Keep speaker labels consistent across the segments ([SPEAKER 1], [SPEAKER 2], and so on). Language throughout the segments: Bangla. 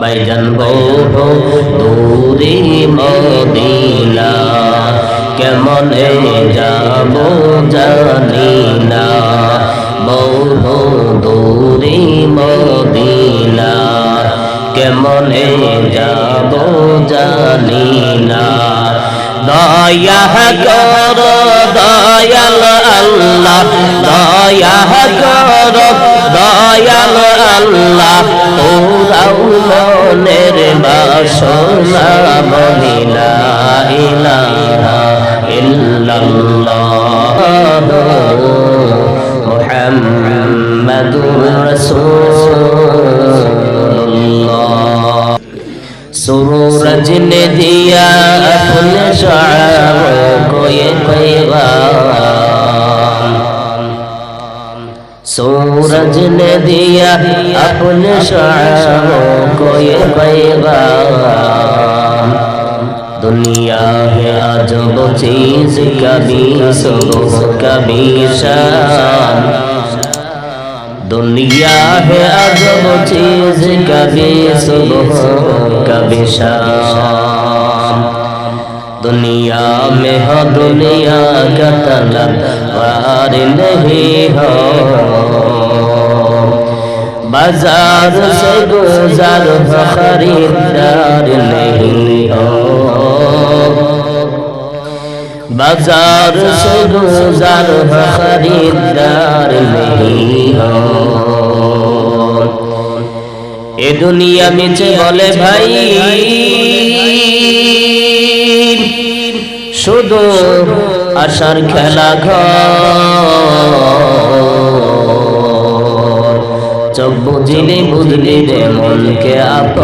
[SPEAKER 1] বাইজান বহু দূরে মদিনা, কেমনে যাব জানি না বহু দূরে মদিনা, কেমনে যাব জানি না দয়া কর, দয়াল আল্লাহ, দয়া কর, দয়াল আল্লাহ লাগাও মনের বাসনা মদিনা ইলাহা ইল্লাল্লাহ মুহাম্মাদুর রাসূলুল্লাহ সুরজ নে দিয়া আপনে শাআর কোয়ে কোয়ে सूरज ने दिया अपने शारों को ये पैगाम दुनिया है अजब चीज कभी सुबह कभी शाम दुनिया है अजब चीज कभी सुबह कभी शाम दुनिया में हो दुनिया का तलब वार नहीं हो बाजार से गुजर खरीदार नहीं हो बाजार से गुजर खरीदार नहीं हो ए दुनिया में चले भाई শুধু আশার খেলা ঘর। চোখ বুঝিলে, বুঝলি রে মনকে আপন,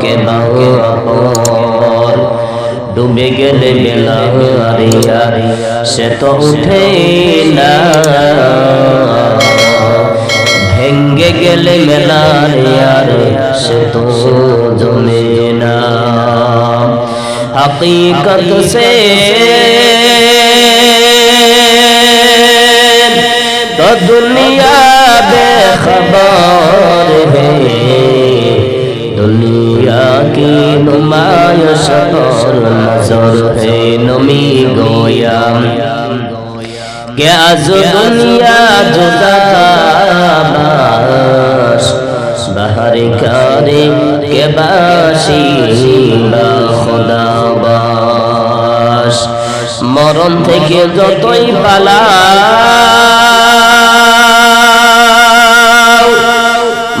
[SPEAKER 1] কে বাহু ডুবে গেলে বেলা হারিয়া সে তো উঠে না। ভেঙ্গে গেলে মেলা ইয়ার সে তো জমে না। حقیقت سے تو دنیا بے خبر ہے دنیا کی نمایش اور نظر ہے نمی گویا کہ از دنیا جدا تھا باہر کارے کے باشی মরণ থেকে যতই পালা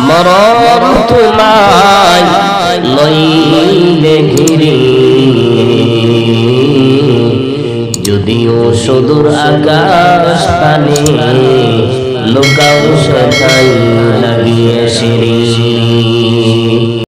[SPEAKER 1] মরণ তোমায় লইলে ঘিরি। যদিও সুদূর আকাশ পানে লোকাও সেটাই লাগিয়ে সিঁড়ি।